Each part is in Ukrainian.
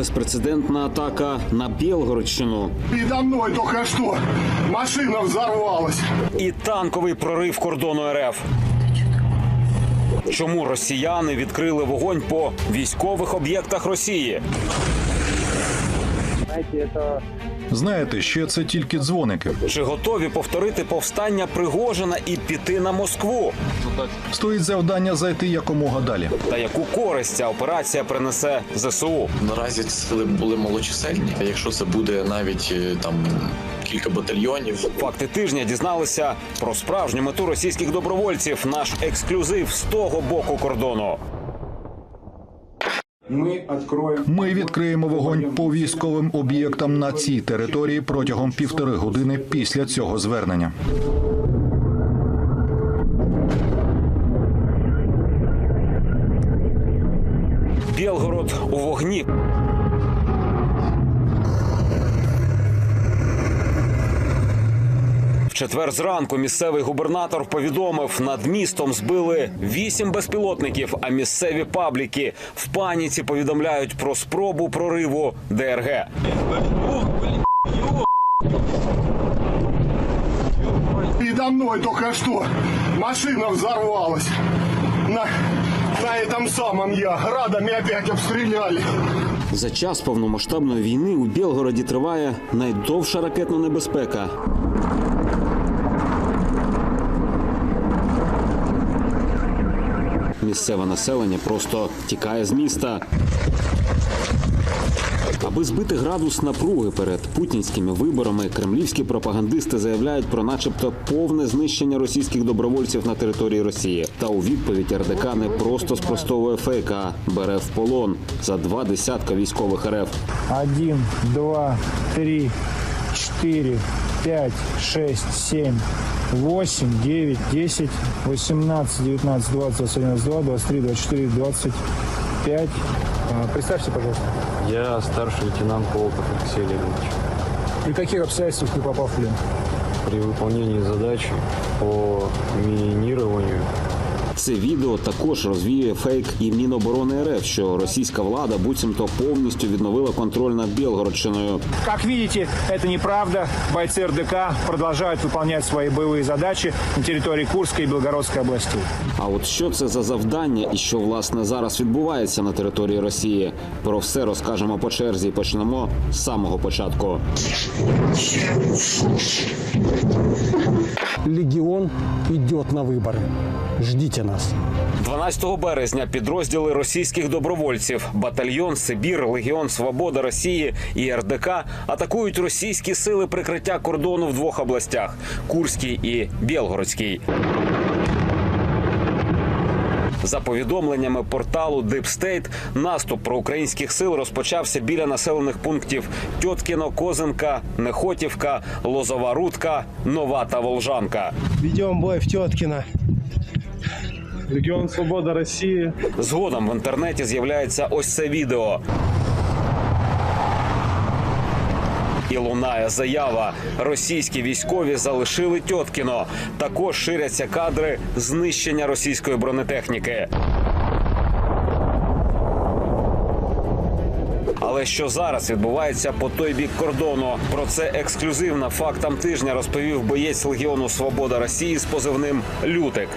Безпрецедентна атака на Білгородщину Передо мной только что машина взорвалась. і танковий прорив кордону РФ. Чому росіяни відкрили вогонь по військових об'єктах Росії? Знаєте, ще це тільки дзвоники. Чи готові повторити повстання Пригожина і піти на Москву? Стоїть завдання зайти якомога далі. Та яку користь ця операція принесе ЗСУ? Наразі ці сили були малочисельні. Якщо це буде навіть е, там кілька батальйонів, Факти тижня дізналися про справжню мету російських добровольців. Наш ексклюзив з того боку кордону. Ми відкриємо вогонь по військовим об'єктам на цій території протягом півтори години після цього звернення. Четвер зранку місцевий губернатор повідомив, над містом збили вісім безпілотників, а місцеві пабліки в паніці повідомляють про спробу прориву ДРГ. Передо мной только что машина взорвалась. На, на этом самом я. Градами опять обстреляли. За час повномасштабної війни у Білгороді триває найдовша ракетна небезпека. місцеве населення просто тікає з міста. Аби збити градус напруги перед путінськими виборами, кремлівські пропагандисти заявляють про, начебто, повне знищення російських добровольців на території Росії. Та у відповідь РДК не просто спростовує фейк, а бере в полон за два десятка військових РФ. Один, два, три, чотири, 5, 6, 7, 8, 9, 10, 18, 19, 20, 21, 22, 23, 24, 25. Представьте, пожалуйста. Я старший лейтенант Колпак Алексей Леонидович. При каких обстоятельствах ты попал в плен? При выполнении задачи по минированию Це відео також розвіює фейк і Міноборони РФ, що російська влада буцімто повністю відновила контроль над Білгородщиною. Как видите, это неправда. Бойцы РДК продолжают выполнять свои боевые задачи на территории Курской и Белгородской областей. А от що це за завдання і що власне зараз відбувається на території Росії? Про все розкажемо по черзі. Почнемо з самого початку. Легион идет на выборы. Ждите нас. 12 березня підрозділи російських добровольців, батальйон Сибір, Легіон Свобода Росії і РДК атакують російські сили прикриття кордону в двох областях Курській і Білгородській. За повідомленнями порталу Deep State, наступ проукраїнських сил розпочався біля населених пунктів Тьоткіно, Козинка, Нехотівка, Лозова Рудка, Нова та Волжанка. Ведем бой в Теткино. Регион Свобода Росії. Згодом в інтернеті з'являється ось це відео. І лунає заява. Російські військові залишили Тьоткіно. Також ширяться кадри знищення російської бронетехніки. Але що зараз відбувається по той бік кордону? Про це ексклюзивно фактам тижня розповів боєць Легіону Свобода Росії з позивним Лютик.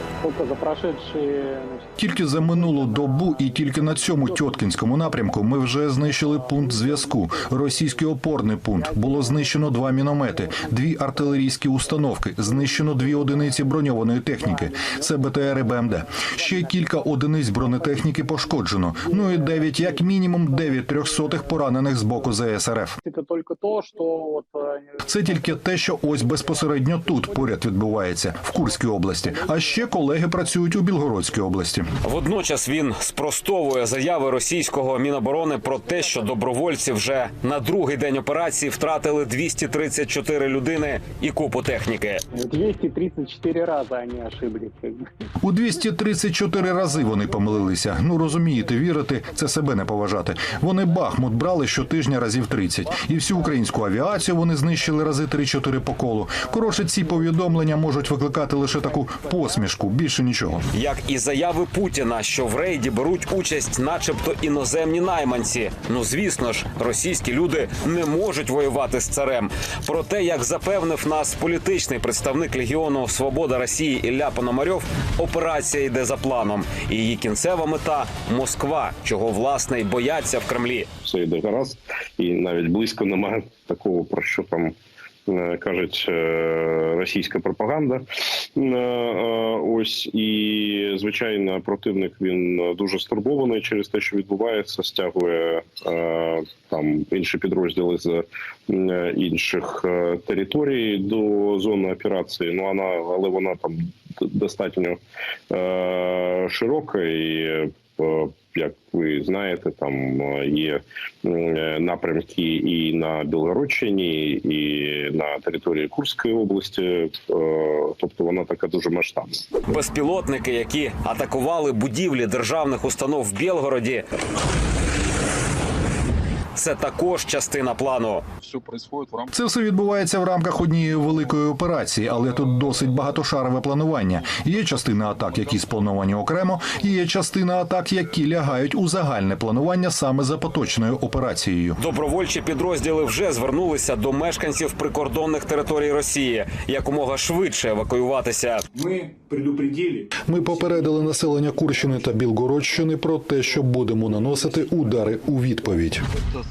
Тільки за минулу добу і тільки на цьому тьоткінському напрямку ми вже знищили пункт зв'язку. Російський опорний пункт було знищено два міномети, дві артилерійські установки, знищено дві одиниці броньованої техніки. Це БТР і БМД. Ще кілька одиниць бронетехніки пошкоджено. Ну і дев'ять, як мінімум, дев'ять трьохсотих поранених з боку ЗСРФ. Это только то, что вот э, Це тільки те, що ось безпосередньо тут поряд відбувається в Курській області. А ще колеги працюють у Білгородській області. Водночас він спростовує заяви російського міноборони про те, що добровольці вже на другий день операції втратили 234 людини і купу техніки. 234 раза они ошиблись. как бы. У 234 рази вони помилилися. Ну розумієте, вірити це себе не поважати. Вони Бахмут брали щотижня разів 30. І всю українську авіацію вони знищили рази 3-4 по колу. Коротше, ці повідомлення можуть викликати лише таку посмішку, більше нічого. Як і заяви Путіна, що в рейді беруть участь, начебто іноземні найманці. Ну звісно ж, російські люди не можуть воювати з царем. Проте, як запевнив нас політичний представник Легіону Свобода Росії Ілля Пономарьов, операція йде за планом. І її кінцева мета Москва, чого власне й бояться в Кремлі. Все йде гаразд, і навіть близько немає такого, про що там е, кажуть е, російська пропаганда. Е, Ось і звичайно, противник він дуже стурбований через те, що відбувається, стягує там інші підрозділи з інших територій до зони операції. Ну вона, але вона там достатньо широка і. Е, як ви знаєте, там е, є е, напрямки і на Білгородщині, і на території Курської області, тобто вона така дуже масштабна. Безпілотники, які атакували будівлі державних установ в Білгороді. Це також частина плану. Це все відбувається в рамках однієї великої операції, але тут досить багатошарове планування. Є частина атак, які сплановані окремо, і є частина атак, які лягають у загальне планування саме за поточною операцією. Добровольчі підрозділи вже звернулися до мешканців прикордонних територій Росії якомога швидше евакуюватися. Мы предупредили Ми попередили населення Курщини та Білгородщини про те, що будемо наносити удари у відповідь.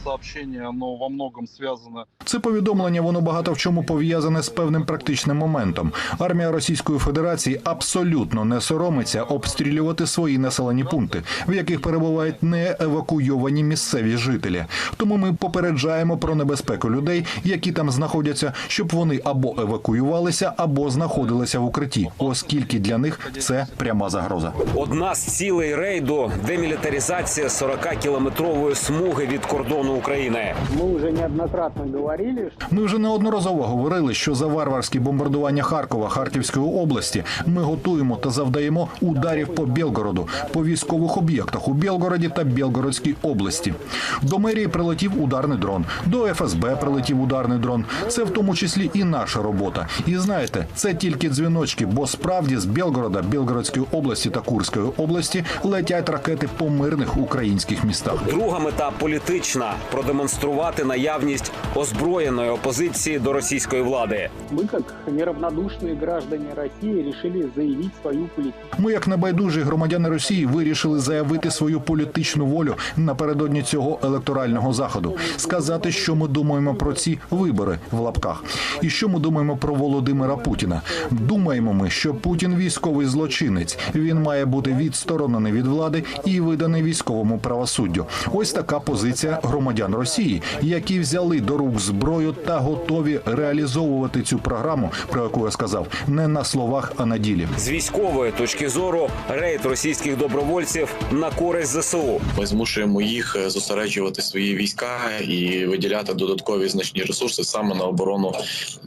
Сообщение, оно во многом связано Це повідомлення воно багато в чому пов'язане з певним практичним моментом. Армія Російської Федерації абсолютно не соромиться обстрілювати свої населені пункти, в яких перебувають не евакуйовані місцеві жителі. Тому ми попереджаємо про небезпеку людей, які там знаходяться, щоб вони або евакуювалися, або знаходилися в укритті, оскільки для них це пряма загроза. Одна з цілей рейду демілітаризація 40-кілометрової смуги від кордону України. Мы уже неоднократно говорили, что Ми вже неодноразово говорили, що за варварські бомбардування Харкова, Харківської області ми готуємо та завдаємо ударів по Білгороду, по військових об'єктах у Білгороді та Білгородській області. До мерії прилетів ударний дрон, до ФСБ прилетів ударний дрон. Це в тому числі і наша робота. І знаєте, це тільки дзвіночки, бо справді з Білгорода, Білгородської області та Курської області летять ракети по мирних українських містах. Друга мета політична продемонструвати наявність озброєної опозиції до російської влади. мы, как неравнодушные граждане России, решили заявить свою политику. Ми, як небайдужі громадяни Росії, вирішили заявити свою політичну волю напередодні цього електорального заходу, сказати, що ми думаємо про ці вибори в лапках, і що ми думаємо про Володимира Путіна. Думаємо ми, що Путін військовий злочинець. Він має бути відсторонений від влади і виданий військовому правосуддю. Ось така позиція громадян Росії, які взяли до рук зброю та готові реалізовувати цю програму, про яку я сказав, не на словах, а на ділі. З військової точки зору рейд російських добровольців на користь ЗСУ. Ми змушуємо їх е, зосереджувати свої війська і виділяти додаткові значні ресурси саме на оборону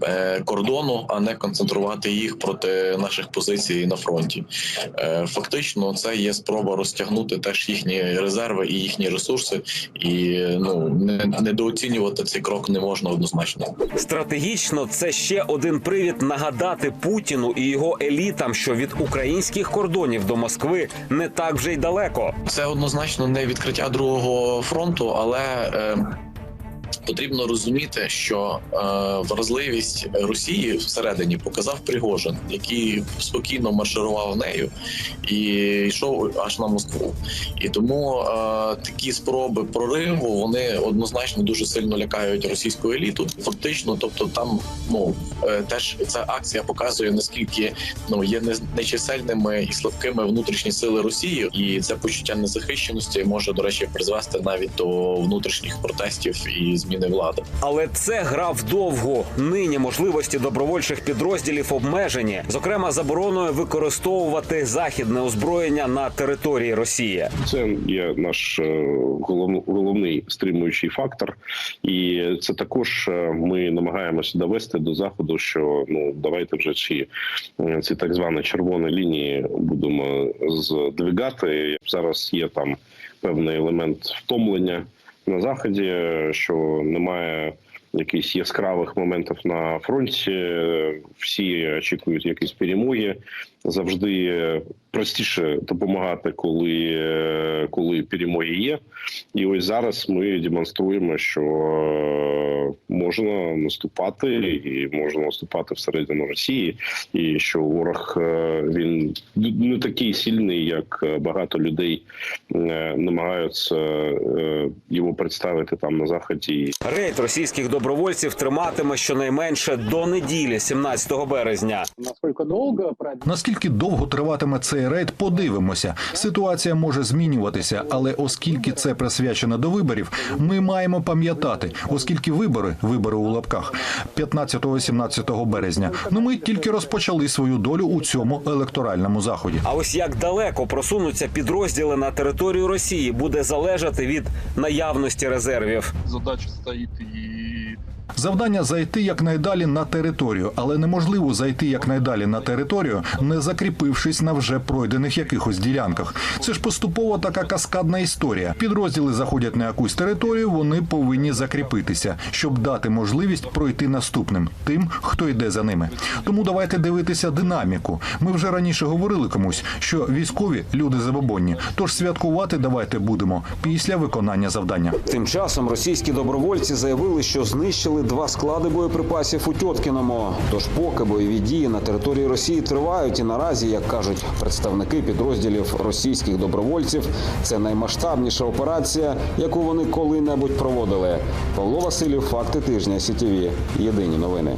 е, кордону, а не концентрувати їх проти наших позицій на фронті. Е, Фактично, це є спроба розтягнути теж їхні резерви і їхні ресурси, і ну не недооцінювати цей крок не можна однозначно. Стратегічно це ще один привід нагадати Путіну і його елітам, що від українських кордонів до Москви не так вже й далеко. Це однозначно не відкриття другого фронту, але е, потрібно розуміти, що е, вразливість Росії всередині показав Пригожин, який спокійно марширував нею і йшов аж на Москву. І тому е, такі спроби прориву вони однозначно дуже сильно лякають російську еліту. Фактично, тобто там ну е, теж ця акція показує наскільки ну є не- нечисельними і слабкими внутрішні сили Росії, і це почуття незахищеності може до речі призвести навіть до внутрішніх протестів і зміни влади. Але це гра вдовго. Нині можливості добровольчих підрозділів обмежені, зокрема забороною використовувати західне озброєння на території Росії. Це є наш е, головний стримуючий фактор, і це також е, ми намагаємося довести до заходу, що ну давайте вже ці, е, ці так звані червоні лінії будемо здвигати. Зараз є там певний елемент втомлення. На заході, що немає якихось яскравих моментів на фронті. Всі очікують якісь перемоги. Завжди простіше допомагати, коли, коли перемоги є. І ось зараз ми демонструємо, що можна наступати, і можна наступати всередину Росії, і що ворог е, він не такий сильний, як багато людей е, намагаються е, його представити там на заході. Рейд російських добровольців триматиме щонайменше до неділі, 17 березня. Насколько долго продлится Наскільки довго триватиме цей рейд, подивимося. Ситуація може змінюватися, але оскільки це присвячено до виборів, ми маємо пам'ятати, оскільки вибори, вибори у лапках, 15-17 березня. Ну ми тільки розпочали свою долю у цьому електоральному заході. А ось як далеко просунуться підрозділи на територію Росії, буде залежати від наявності резервів. Задача стоит и Завдання зайти якнайдалі на територію, але неможливо зайти якнайдалі на територію, не закріпившись на вже пройдених якихось ділянках. Це ж поступово така каскадна історія. Підрозділи заходять на якусь територію, вони повинні закріпитися, щоб дати можливість пройти наступним тим, хто йде за ними. Тому давайте дивитися динаміку. Ми вже раніше говорили комусь, що військові люди забобонні. Тож святкувати давайте будемо після виконання завдання. Тим часом російські добровольці заявили, що знищили два склади боєприпасів у Тьоткіному. Тож поки бойові дії на території Росії тривають, і наразі, як кажуть представники підрозділів російських добровольців, це наймасштабніша операція, яку вони коли-небудь проводили. Павло Васильєв, факти тижня СІТІВІ. Єдині новини.